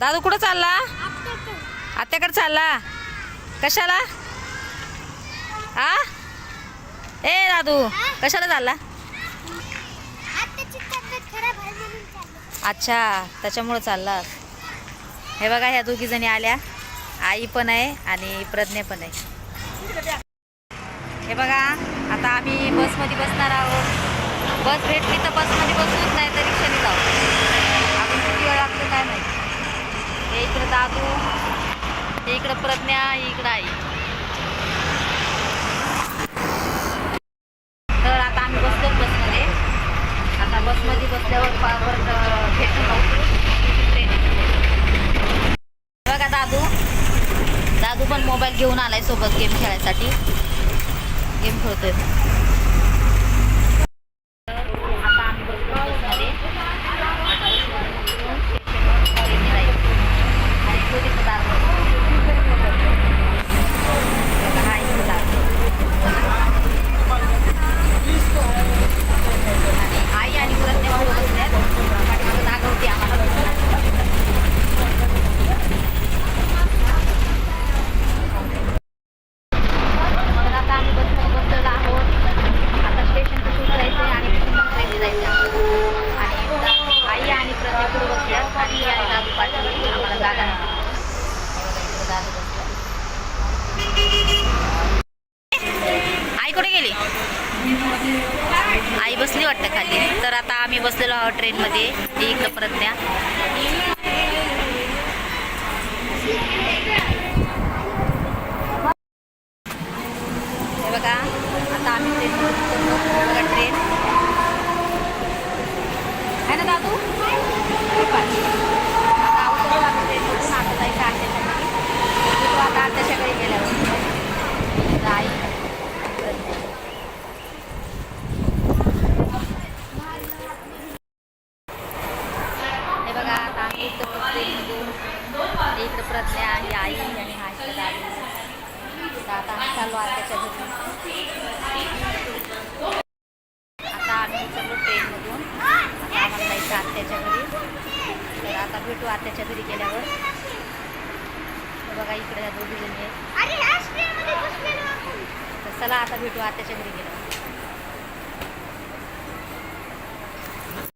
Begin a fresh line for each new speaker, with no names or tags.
दादू कुठं चालला? आत्याकडे. चालला. कशाला? हा ए दादू कशाला चालला. अच्छा त्याच्यामुळं चालला. हे बघा ह्या दोघी जणी आल्या. आई पण आहे आणि प्रज्ञा पण आहे. हे बघा आता आम्ही बसमध्ये बसणार आहोत. बस भेटली तर बसमध्ये बसूच नाही तर रिक्षाने जाऊ. अजून किती वेळ लागतो काय माहिती. दादू इकडं प्रज्ञा इकडं आई. तर आता आम्ही बसलो बसमध्ये. आता बसमध्ये बसल्यावर पावर भेटून जाऊ. बघा दादू. दादू पण मोबाईल घेऊन आलाय सोबत गेम खेळायसाठी. गेम खेळतोय तर आता आम्ही बसलो बसमध्ये स्टेशनवर ट्रेनने जायचं. आणि तो तिथं दादू बघा, हा इथं दादू. आणि आई आणि प्रज्ञा पुढे बसल्यात पाठीमागं जागा होती आम्हाला मग आता आम्ही बसमध्ये बसलेलो आहोत आता स्टेशन कसं उतरायचं आहे आणि तिथून मग ट्रेनने जायचं आहे. आणि दा- आई आणि प्रज्ञा पुढे बसल्यात आणि मी आणि दादू पाठीमागे आम्हाला जागा नाही हे बघा, इकडे दादू बसला आई कुठे गेली? आई बसली वाटतं खाली. तर आता आम्ही बसलेलो आहोत ट्रेनमध्ये. इकडं प्रज्ञा. हे बघा आता आम्ही ट्रेन ट्रेन. आहे ना दादू हे पहा. आता उतरलो आम्ही ट्रेनमधून आता जायचं आत्याच्या घरी उतरू आता आत्याच्या घरी गेल्यावर इथं आई प्रज्ञा. हे बघा आता आम्ही उतरलो ट्रेनमधून एक इकडं प्रज्ञा ही आई आणि हा इकडं दादू. तर आता चालू चाललो आत्याच्या घरी. आता आम्ही उतरलो ट्रेनमधून. आता आम्हाला जायचं आत्याच्या घरी. तर आता भेटू आत्याच्या घरी गेल्यावर. बघा इकडे ह्या दोघी जणी आहेत. तर चला आता भेटू आत्याच्या घरी गेल्यावर.